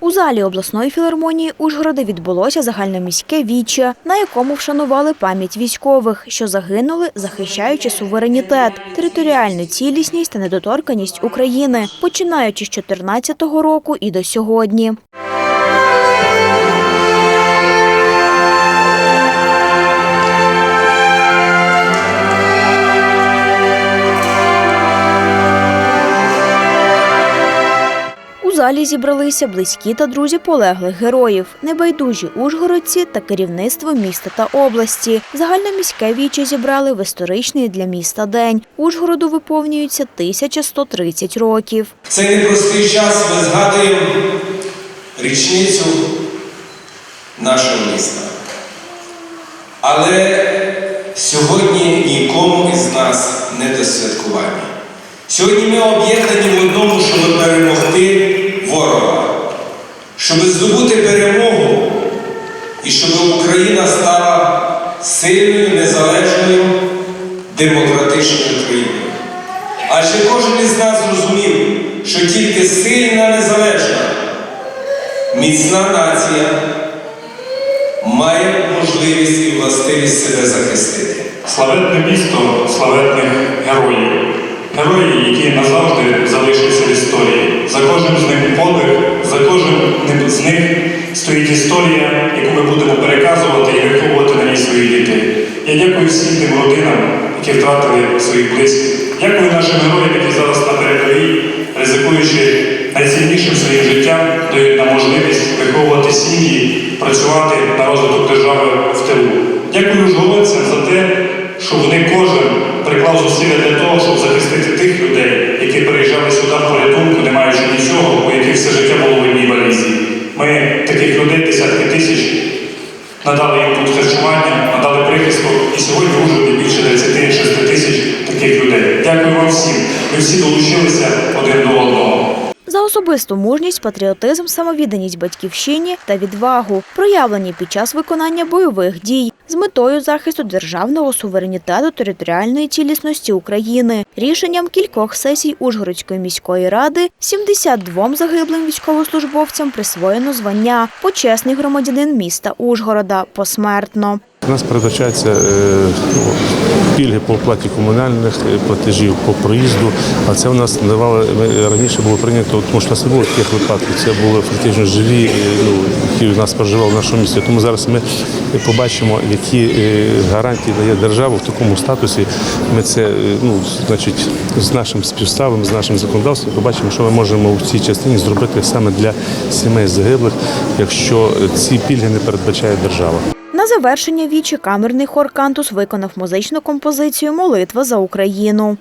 У залі обласної філармонії Ужгорода відбулося загальноміське віче, на якому вшанували пам'ять військових, що загинули, захищаючи суверенітет, територіальну цілісність та недоторканість України, починаючи з 2014 року і до сьогодні. Залі зібралися близькі та друзі полеглих героїв, небайдужі ужгородці та керівництво міста та області. Загальноміське віче зібрали в історичний для міста день. Ужгороду виповнюється 1130 років. В цей непростий час ми згадуємо річницю нашого міста. Але сьогодні нікому із нас не до святкування. Сьогодні ми об'єднані в одному, щоб перемогти щоб здобути перемогу і щоб Україна стала сильною, незалежною, демократичною країною. Адже кожен із нас зрозумів, що тільки сильна, незалежна, міцна нація має можливість і властивість себе захистити. Славетне місто славетних героїв. Герої, які назавжди залишаться в історії. За кожним з них подвиг, за кожним з них стоїть історія, яку ми будемо переказувати і виховувати на ній своїх дітей. Я дякую всім тим родинам, які втратили своїх близьких. Дякую нашим героям, які зараз на передовій, ризикуючи найціннішим своїм життям, дають нам можливість виховувати сім'ї, працювати на розвиток держави в тилу. Дякую ужгородцям за те, що вони кожен приклав зусилля для того, щоб захистити тих людей, які приїжджали сюди в порятунку, не маючи нічого, Ми таких людей, десятки тисяч, надали їм тут харчування, надали прихисток, і сьогодні в Ужгороді більше 36 тисяч таких людей. Дякую вам всім. Ви всі долучилися один до одного. За особисту мужність, патріотизм, самовідданість батьківщині та відвагу, проявлені під час виконання бойових дій з метою захисту державного суверенітету територіальної цілісності України. Рішенням кількох сесій Ужгородської міської ради 72 загиблим військовослужбовцям присвоєно звання почесний громадянин міста Ужгорода посмертно. У нас передбачаються е, ну, пільги по оплаті комунальних е, платежів по проїзду, а це у нас давали раніше було прийнято, тому що у нас не було таких випадків. Це були фактично живі, е, ну, які нас проживали в нашому місті. Тому зараз ми побачимо, які е, гарантії дає держава в такому статусі. Ми це е, ну, значить, з нашим співставом, з нашим законодавством побачимо, що ми можемо в цій частині зробити саме для сімей загиблих, якщо ці пільги не передбачає держава. На завершення вічі камерний хор Кантус виконав музичну композицію Молитва за Україну.